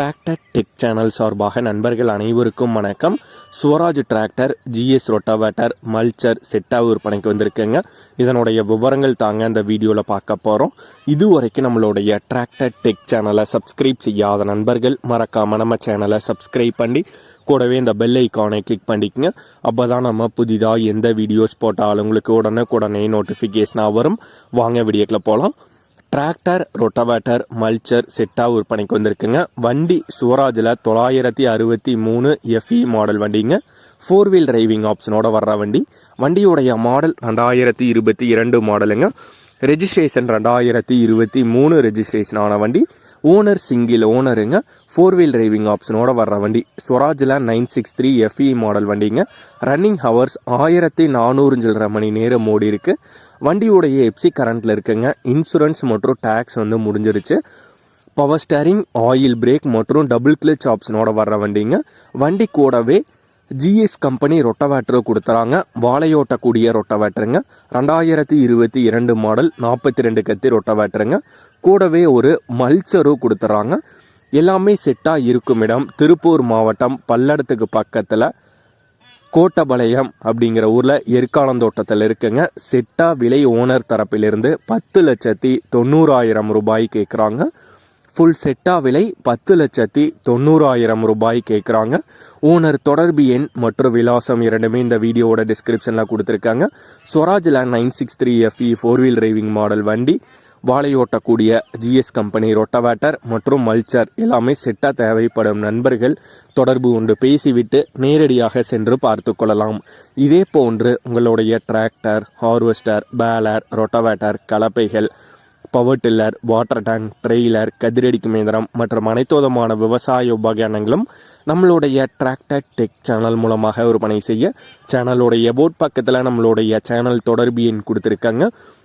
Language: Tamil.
டிராக்டர் டெக் சேனல் சார்பாக நண்பர்கள் அனைவருக்கும் வணக்கம். Swaraj tractor GS rotavator mulcher செட்டாக விற்பனைக்கு வந்திருக்கேங்க. இதனுடைய விவரங்கள் தாங்க இந்த வீடியோவில் பார்க்க போகிறோம் இது வரைக்கும் நம்மளுடைய டிராக்டர் டெக் சேனலை சப்ஸ்கிரைப் செய்யாத நண்பர்கள் மறக்காமல் நம்ம சேனலை சப்ஸ்கிரைப் பண்ணி கூடவே இந்த பெல் ஐக்கானை கிளிக் பண்ணிக்கங்க. அப்போ தான் நம்ம புதிதாக எந்த வீடியோஸ் போட்டாலும் உங்களுக்கு உடனே உடனே நோட்டிஃபிகேஷனாக வரும். வாங்க வீடியோக்கில் போகலாம் டிராக்டர் ரொட்டவேட்டர் மல்ச்சர் செட்டாக விற்பனைக்கு வந்திருக்குங்க. வண்டி சுவராஜில் தொள்ளாயிரத்தி அறுபத்தி மூணு எஃப்இ மாடல் வண்டிங்க. ஃபோர் வீல் டிரைவிங் ஆப்ஷனோட வர்ற வண்டி. வண்டியுடைய மாடல் ரெண்டாயிரத்தி இருபத்தி இரண்டு மாடலுங்க ரெஜிஸ்ட்ரேஷன் ரெண்டாயிரத்தி இருபத்தி மூணு ரெஜிஸ்ட்ரேஷன் ஆன வண்டி. ஓனர் சிங்கிள் ஓனருங்க ஃபோர் வீல் டிரைவிங் ஆப்ஷனோட வர்ற வண்டி. ஸ்வராஜில் nine six three FE model வண்டிங்க. ரன்னிங் ஹவர்ஸ் ஆயிரத்தி நானூறு சில்லற மணி நேரம் ஓடி இருக்கு. வண்டியுடைய எப்சி கரண்ட்டில் இருக்குங்க. இன்சூரன்ஸ் மற்றும் டேக்ஸ் வந்து முடிஞ்சிருச்சு. பவர் ஸ்டேரிங் ஆயில் பிரேக் மற்றும் டபுள் கிளச் ஆப்ஷனோட வர்ற வண்டிங்க. வண்டி கூடவே ஜிஎஸ் கம்பெனி ரொட்டவேட்டர் கொடுத்துறாங்க. வாழையோட்டக்கூடிய ரொட்டவேட்டருங்க ரெண்டாயிரத்தி இருபத்தி இரண்டு மாடல் நாற்பத்தி ரெண்டு கத்தி ரொட்டவேட்டருங்க கூடவே ஒரு மல்ச்சரும் கொடுத்துட்றாங்க எல்லாமே செட்டாக இருக்கும் இடம். திருப்பூர் மாவட்டம் பல்லடத்துக்கு பக்கத்தில் கோட்டபாளையம் அப்படிங்கிற ஊரில் எர்க்காலந்தோட்டத்தில் இருக்குங்க. செட்டா விலை ஓனர் தரப்பிலிருந்து பத்து லட்சத்தி தொண்ணூறாயிரம் ரூபாய் கேட்குறாங்க ஃபுல் செட்டா விலை பத்து லட்சத்தி தொண்ணூறாயிரம் ரூபாய் கேட்குறாங்க ஓனர் தொடர்பு எண் மற்றும் விலாசம் இரண்டுமே இந்த வீடியோவோட டிஸ்கிரிப்ஷனில் கொடுத்துருக்காங்க. ஸ்வராஜில் nine six three FE four wheel driving model வண்டி. வாழையோட்டக்கூடிய ஜிஎஸ் கம்பெனி ரொட்டவேட்டர் மற்றும் மல்ச்சர் எல்லாமே செட்டாக தேவைப்படும் நண்பர்கள் தொடர்பு கொண்டு பேசிவிட்டு நேரடியாக சென்று பார்த்து கொள்ளலாம். இதே போன்று உங்களுடைய tractor harvester baler rotavator கலப்பைகள் power tiller water tank trailer கதிரடிக்கும் இயந்திரம் மற்றும் அனைத்து விதமான விவசாய உபகரணங்களும் நம்மளுடைய டிராக்டர் டெக் சேனல் மூலமாக விற்பனை செய்ய சேனலுடைய போட் பக்கத்தில் நம்மளுடைய சேனல் தொடர்பு எண் கொடுத்துருக்காங்க.